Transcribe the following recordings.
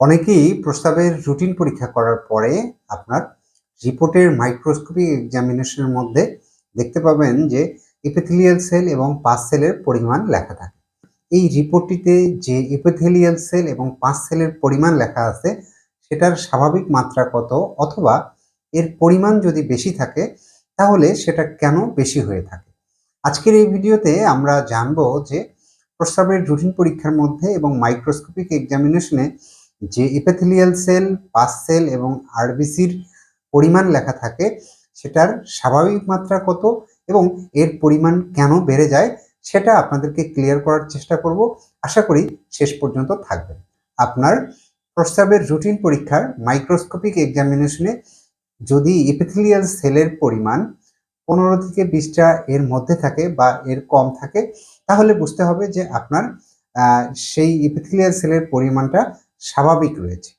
অনেকেই প্রস্তাবের রুটিন পরীক্ষা করার পরে আপনার রিপোর্টের মাইক্রোস্কোপিক এক্সামিনেশনের মধ্যে দেখতে পাবেন যে এপিথেলিয়াল সেল এবং পাস সেলের পরিমাণ লেখা থাকে। এই রিপোর্টটিতে যে এপিথেলিয়াল সেল এবং পাস সেলের পরিমাণ লেখা আছে, সেটার স্বাভাবিক মাত্রা কত অথবা এর পরিমাণ যদি বেশি থাকে, তাহলে সেটা কেন বেশি হয়ে থাকে? আজকের এই ভিডিওতে আমরা জানব যে প্রস্রাবের রুটিন পরীক্ষার মধ্যে এবং মাইক্রোস্কোপিক এক্সামিনেশনে যে এপিথেলিয়াল সেল পাস সেল এবং আরবিসির পরিমাণ লেখা থাকে, সেটার স্বাভাবিক মাত্রা কত এবং এর পরিমাণ কেন বেড়ে যায়, সেটা আপনাদেরকে ক্লিয়ার করার চেষ্টা করব। আশা করি শেষ পর্যন্ত থাকবেন আপনার প্রস্তাবের রুটিন পরীক্ষার মাইক্রোস্কোপিক এক্সামিনেশনে যদি এপিথেলিয়াল সেলের পরিমাণ পনেরো থেকে বিশটা এর মধ্যে থাকে বা এর কম থাকে, তাহলে বুঝতে হবে যে আপনার সেই এপিথেলিয়াল সেলের পরিমাণটা স্বাভাবিক রয়েছে।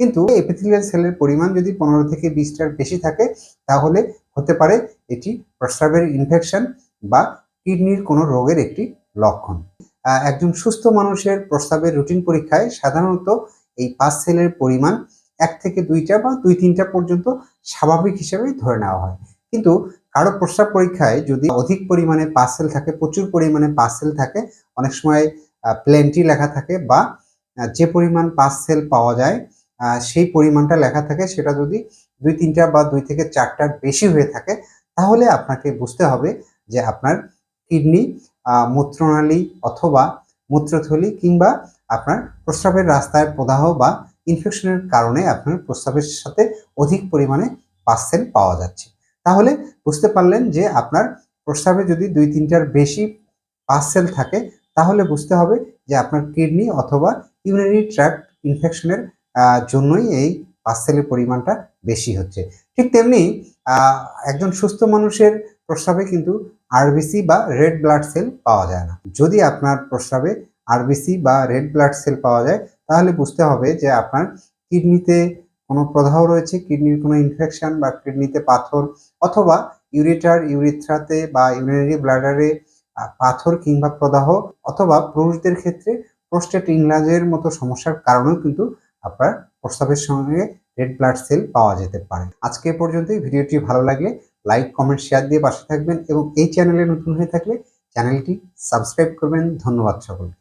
কিন্তু এপিথেলিয়াল সেলের পরিমাণ যদি পনেরো থেকে বিশটার বেশি থাকে, তাহলে হতে পারে এটি প্রস্রাবের ইনফেকশন বা কিডনির কোনো রোগের একটি লক্ষণ। একজন সুস্থ মানুষের প্রস্রাবের রুটিন পরীক্ষায় সাধারণত এই পাঁচ সেলের পরিমাণ এক থেকে দুইটা বা দুই তিনটা পর্যন্ত স্বাভাবিক হিসেবে ধরে নেওয়া হয়। কিন্তু কারও প্রস্রাব পরীক্ষায় যদি অধিক পরিমাণে পার্সেল থাকে, প্রচুর পরিমাণে পার্সেল থাকে, অনেক সময় প্লেন্টি লেখা থাকে বা যে পরিমাণ পার্সেল পাওয়া যায় সেই পরিমাণটা লেখা থাকে, সেটা যদি দুই তিনটা বা দুই থেকে চারটার বেশি হয়ে থাকে, তাহলে আপনাকে বুঝতে হবে যে আপনার কিডনি মূত্রনালী অথবা মূত্রথলি কিংবা আপনার প্রস্রাবের রাস্তায় প্রদাহ বা ইনফেকশনের কারণে আপনার প্রস্রাবের সাথে অধিক পরিমাণে পার্সেল পাওয়া যাচ্ছে। তাহলে বুঝতে পারলেন যে আপনার প্রস্রাবে যদি দুই তিনটার বেশি পার্সেল থাকে, তাহলে বুঝতে হবে যে আপনার কিডনি অথবা ইউরিনারি ট্র্যাক্ট ইনফেকশনের জন্যই এই পার্সেলের পরিমাণটা বেশি হচ্ছে। ঠিক তেমনি একজন সুস্থ মানুষের প্রস্রাবে কিন্তু আরবিসি বা রেড ব্লাড সেল পাওয়া যায় না। যদি আপনার প্রস্রাবে আরবিসি বা রেড ব্লাড সেল পাওয়া যায়, তাহলে বুঝতে হবে যে আপনার কিডনিতে কোনো প্রদাহ রয়েছে, কিডনির কোনো ইনফেকশন বা কিডনিতে পাথর, অথবা ইউরিটার ইউরিথ্রাতে বা ইউরিনারি ব্লাডারে পাথর কিংবা প্রদাহ, অথবা পুরুষদের ক্ষেত্রে প্রোস্টেট ইংলাজের মতো সমস্যার কারণেও কিন্তু আপনার প্রস্তাবের সঙ্গে রেড ব্লাড সেল পাওয়া যেতে পারে। আজকে পর্যন্ত পর্যন্তই। ভিডিওটি ভালো লাগলে লাইক কমেন্ট শেয়ার দিয়ে পাশে থাকবেন এবং এই চ্যানেলে নতুন হয়ে থাকলে চ্যানেলটি সাবস্ক্রাইব করবেন। ধন্যবাদ সকলকে।